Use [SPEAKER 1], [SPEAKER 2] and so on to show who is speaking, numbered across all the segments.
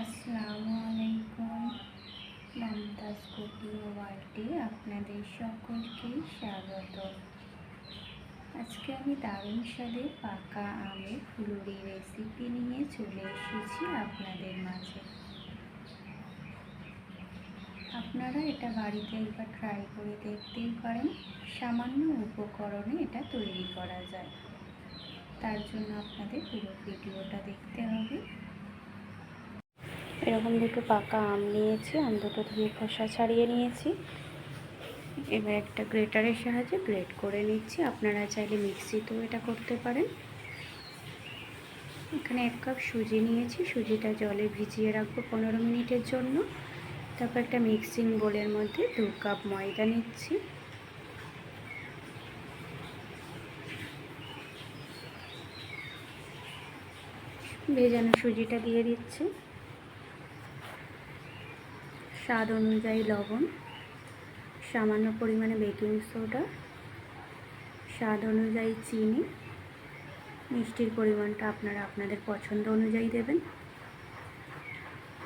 [SPEAKER 1] আসসালামু আলাইকুম। মমতাজ কুকিং ওয়ার্ল্ডে আপনাদের সকলকে স্বাগত। আজকে আমি দারুণ স্বাদে পাকা আমের ফুলুরি রেসিপি নিয়ে চলে এসেছি আপনাদের মাঝে। আপনারা এটা বাড়িতে একবার ট্রাই করে দেখতেই পারেন। সামান্য উপকরণে এটা তৈরি করা যায়। তার জন্য আপনাদের পুরো ভিডিওটা দেখতে এরকম দুটো পাকা আম নিয়েছি, আম দুটো ধুয়ে খোসা ছাড়িয়ে নিয়েছি। এবার একটা গ্রেটারের সাহায্যে গ্রেট করে নিচ্ছি, আপনারা চাইলে মিক্সিতেও এটা করতে পারেন। এখানে এক কাপ সুজি নিয়েছি, সুজিটা জলে ভিজিয়ে রাখব পনেরো মিনিটের জন্য। তারপর একটা মিক্সিং বোলের মধ্যে দু কাপ ময়দা নিচ্ছি। ভেজানো সুজিটা দিয়ে দিচ্ছি। স্বাদ অনুযায়ী লবণ, সামান্য পরিমাণে বেকিং সোডা, স্বাদ অনুযায়ী চিনি, মিষ্টির পরিমাণটা আপনারা আপনাদের পছন্দ অনুযায়ী দেবেন।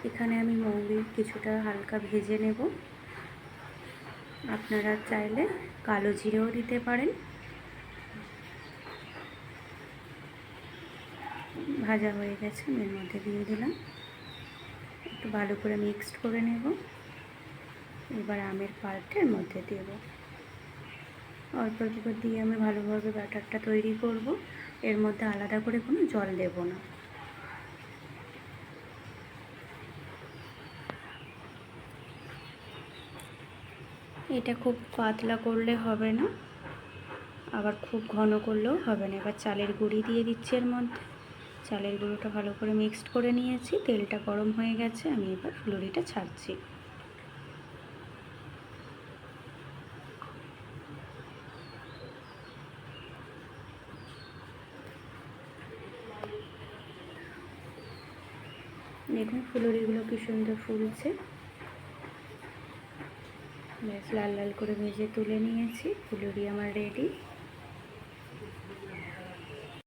[SPEAKER 1] এখানে আমি মৌরি কিছুটা হালকা ভেজে নেব। আপনারা চাইলে কালো জিরেও দিতে পারেন। ভাজা হয়ে গেছে, এর মধ্যে দিয়ে দিলাম। একটু ভালো করে মিক্সড করে নেব। এবার আমের পাল্টা এর মধ্যে দেব। অল্প অল্প দিয়ে আমি ভালোভাবে ব্যাটারটা তৈরি করব। এর মধ্যে আলাদা করে কোনো জল দেব না। এটা খুব পাতলা করলে হবে না। আবার খুব ঘন করলেও হবে না। এবার চালের গুঁড়ি দিয়ে দিচ্ছি এর মধ্যে। চালের গুঁড়োটা ভালো করে মিক্সড করে নিয়েছি। তেলটা গরম হয়ে গেছে, আমি এবার ফুলুরিটা ছাড়ছি। দেখুন ফুলুরিগুলো কি সুন্দর ফুলছে। বেশ লাল লাল করে ভেজে তুলে নিয়েছি। ফুলুরি আমার রেডি